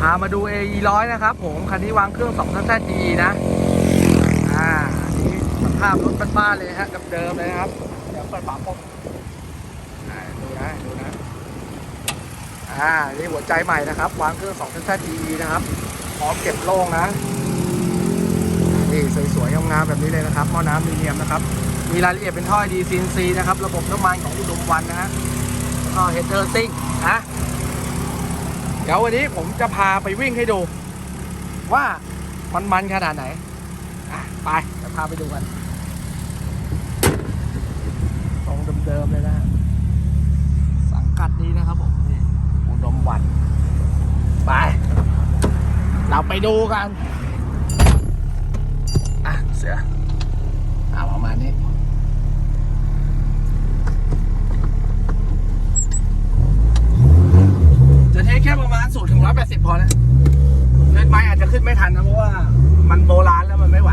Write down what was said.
พามาดู AE ร้อยนะครับผม คันนี้วางเครื่อง2ท่านแท้ดีนะ อ่านนี้สภาพรถบ้านๆเลยฮะกับเดิมเลยนะครับ เดี๋ยวเปิดฝาปมดูนะ ดูนะ อ่า นี่หัวใจใหม่นะครับ วางเครื่อง2ท่านแท้ดีนะครับ พร้อมเก็บโล่งนะ นี่สวยๆงามๆแบบนี้เลยนะครับหม้อน้ำมีเนียมนะครับ มีรายละเอียดเป็นท่อ d CNC นะครับ ระบบน้ำมันของอุดมวันนะฮะแล้วก็เฮดเดอร์ซิ่งนะ ดี๋ยววันนี้ผมจะพาไปวิ่งให้ดู ว่ามันมันขนาดไหน อะ ไปเดี๋ยวพาไปดูกันตรงเดิมๆเลยนะฮะสังกัดนี้นะครับผมนี่อุดมวันไป เราไปดูกัน อะ เสือเอาประมาณนี้ จะเทคแค่ ประมาณสูตรถึงร้อยแปดสิบพอนะเล่นไม้อาจจะขึ้นไม่ทันนะเพราะว่ามันโบราณแล้วมันไม่ไหว